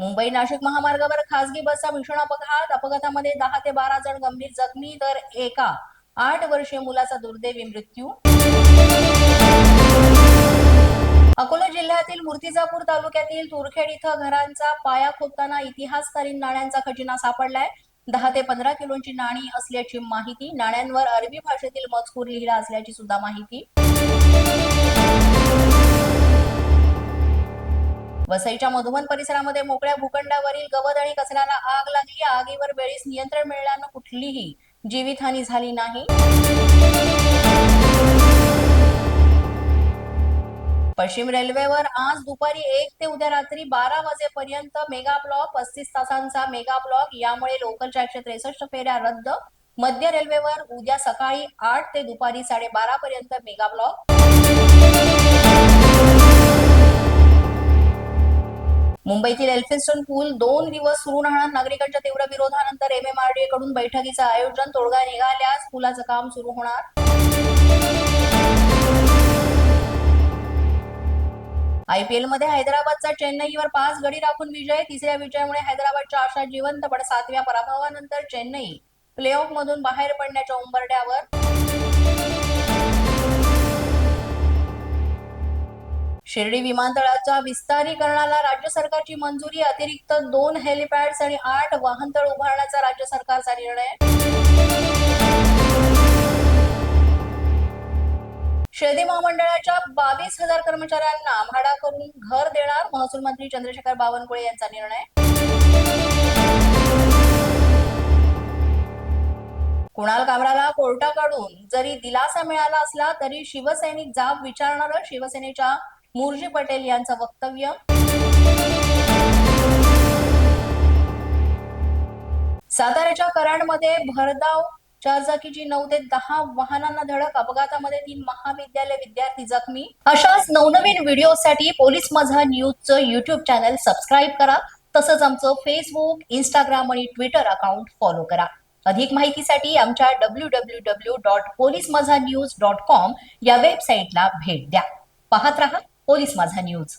मुंबई नाशिक महामार्गावर खासगी बसचा भीषण अपघात. अपघातामध्ये दहा ते बारा जण गंभीर जखमी तर एका आठ वर्षीय मुलाचा दुर्दैवी मृत्यू. अकोला जिल्ह्यातील मूर्तिजापूर तालुक्यातील तुरखेड इथं घरांचा पाया खोदताना इतिहासकालीन नाण्यांचा खजिना सापडलाय. दहा ते पंधरा किलोची नाणी असल्याची माहिती नाण्यांवर अरबी भाषेतील मजकूर लिहिला असल्याची सुद्धा माहिती. वसईच्या मधुबन परिसरामध्ये मोकळ्या भूखंडावरील गवत आणि कचऱ्याला आग लागली. आगीवर वेळीच नियंत्रण मिळाल्यानं कुठलीही जीवितहानी झाली नाही. पश्चिम रेल्वेवर आज दुपारी एक ते उद्या रात्री बारा वाजेपर्यंत मेगा ब्लॉक पस्तीस तासांचा मेगा ब्लॉक यामुळे लोकल चारशे त्रेसष्ट फेऱ्या रद्द. मध्य रेल्वेवर उद्या सकाळी आठ ते दुपारी साडेबारा पर्यंत मेगा ब्लॉक मुंबईतील एल्फिन्स्टन पूल दोन दिवस सुरू राहणार. नागरिकांच्या तीव्र विरोधानंतर एमएमआरडीए कडून बैठकीचं आयोजन. तोडगा निघाल्यास पुलाचं काम सुरू होणार. आयपीएलमध्ये हैदराबादचा चेन्नईवर पाच गडी राखून विजय. तिसऱ्या विजयामुळे हैदराबादच्या आशा जिवंत पण सातव्या पराभवानंतर चेन्नई प्ले ऑफ मधून बाहेर पडण्याच्या उंबरड्यावर शिर्डी विमानतळाच्या विस्तारीकरणाला राज्य सरकारची मंजुरी अतिरिक्त दोन हेलिपॅड्स आणि आठ वाहनतळ उभारण्याचा राज्य सरकारचा निर्णय. शेती महामंडळाच्या बावीस हजार कर्मचाऱ्यांना भाडा करून घर देणार महसूल मंत्री चंद्रशेखर बावनकुळे यांचा निर्णय. कुणाल कामराला कोर्टाकडून जरी दिलासा मिळाला असला तरी शिवसैनिक जाब विचारणार शिवसेनेच्या मुरजी पटेल यांचं वक्तव्य. साताऱ्याच्या कराडमध्ये भरधाव चारचाकीची नऊ ते दहा वाहनांना धडक अपघातामध्ये तीन महाविद्यालय विद्यार्थी जखमी. अशाच नवनवीन व्हिडिओसाठी पोलीस माझा न्यूजचं युट्यूब चॅनल सबस्क्राईब करा. तसंच आमचं फेसबुक इंस्टाग्राम आणि ट्विटर अकाउंट फॉलो करा. अधिक माहितीसाठी आमच्या W W W dot police Majha news dot com या वेबसाईटला भेट द्या. पाहत रहा. Police Majha news.